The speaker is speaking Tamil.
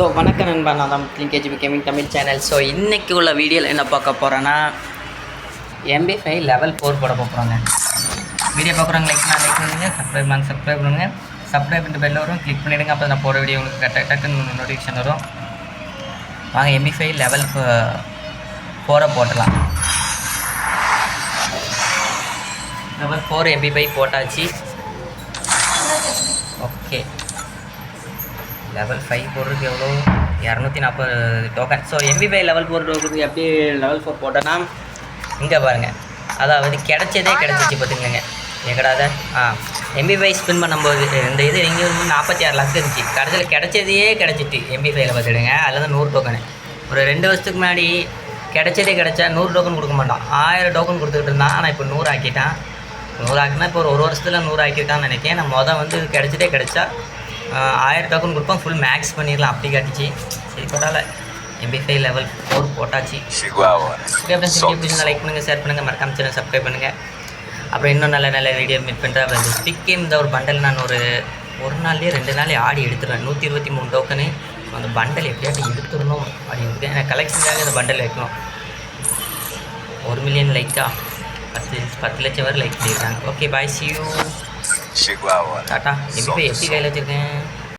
ஸோ வணக்கம் நண்பா. நான் தான் KGB gaming Tamil channel so இன்றைக்கி உள்ள வீடியோவில் என்ன பார்க்க போகிறேன்னா எம்பி ஃபைவ் லெவல் ஃபோர் போட போகிறோங்க வீடியோ பார்க்குறவங்க லைக் பண்ண லைக் பண்ணுங்க சப்ஸ்கிரைப் பண்ணுங்க சப்ஸ்கிரைப் பண்ணுங்க. சப்ஸ்கிரைப் பண்ணி பெல் வரும் கிளிக் பண்ணிவிடுங்க அப்போ நான் போகிற வீடியோ உங்களுக்கு கரெக்டாக டக்குன்னு நோட்டிஃபிகேஷன் வரும். வாங்க எம்பி ஃபைவ் லெவல் ஃபோரை போட்டலாம். லெவல் ஃபோர் எம்பி ஃபைவ் போட்டாச்சு. லெவல் ஃபைவ் போடுறதுக்கு எவ்வளோ? இரநூத்தி நாற்பது token so MP five level four டோக்கனுக்கு எப்படி லெவல் ஃபோர் போட்டோன்னா இங்கே பாருங்கள் அதாவது கிடச்சதே கிடச்சிச்சு பார்த்துக்கங்க எங்கடாத ஆ எம்பி ஃபைவ் ஸ்பின் பண்ணும்போது இந்த இது இங்கே வந்து நாற்பத்தி ஆறு லட்சம் இருந்துச்சு. கடைசியில் கிடச்சதையே கிடச்சிட்டு எம்பி ஃபைவ்ல பார்த்துடுங்க அதில் தான் நூறு டோக்கனு ஒரு ரெண்டு வருஷத்துக்கு முன்னாடி கிடைச்சதே கிடச்சா நூறு டோக்கன் கொடுக்க மாட்டான். ஆயிரம் டோக்கன் கொடுத்துக்கிட்டு இருந்தான். ஆனால் இப்போ நூறு ஆக்கிட்டான். நூறு ஆக்கினா இப்போ ஒரு ஒரு வருஷத்தில் நூறு ஆக்கிட்டான்னு நினைக்கிறேன். நான் மொதல் வந்து கிடச்சதே கிடச்சா ஆயிரம் டோக்கன் கொடுப்போம். ஃபுல் மேக்ஸ் பண்ணிடலாம். அப்படி காட்டிச்சு. சரி பரவாயில்ல எம்பி ஃபைவ் லெவல் ஃபோர் போட்டாச்சு. ஓகே ஃப்ரெண்ட்ஸ் வீடியோ லைக் பண்ணுங்கள் ஷேர் பண்ணுங்கள் மறக்காம சேனல் சப்ஸ்கிரைப் பண்ணுங்கள் அப்புறம் இன்னும் நல்ல நல்ல வீடியோ மீட் பண்ணுறேன் அப்புறம் இந்த ஸ்டிக் கேம் இந்த ஒரு பண்டல் நான் ஒரு ஒரு நாள்லேயே ரெண்டு நாளே ஆடி எடுத்துருவேன் நூற்றி இருபத்தி மூணு டோக்கனு அந்த பண்டல் எப்படியாட்டி எடுத்துடணும் அப்படின்னு எனக்கு கலெக்ஷனுக்காக இந்த பண்டல் வைக்கணும். ஒரு மில்லியன் லைக்கா பத்து பத்து லட்சம் வரை லைக் பண்ணிடுறாங்க okay bye see you Chegou a hora. Tata எப்படி எப்படி கையில் வச்சுருக்கேன்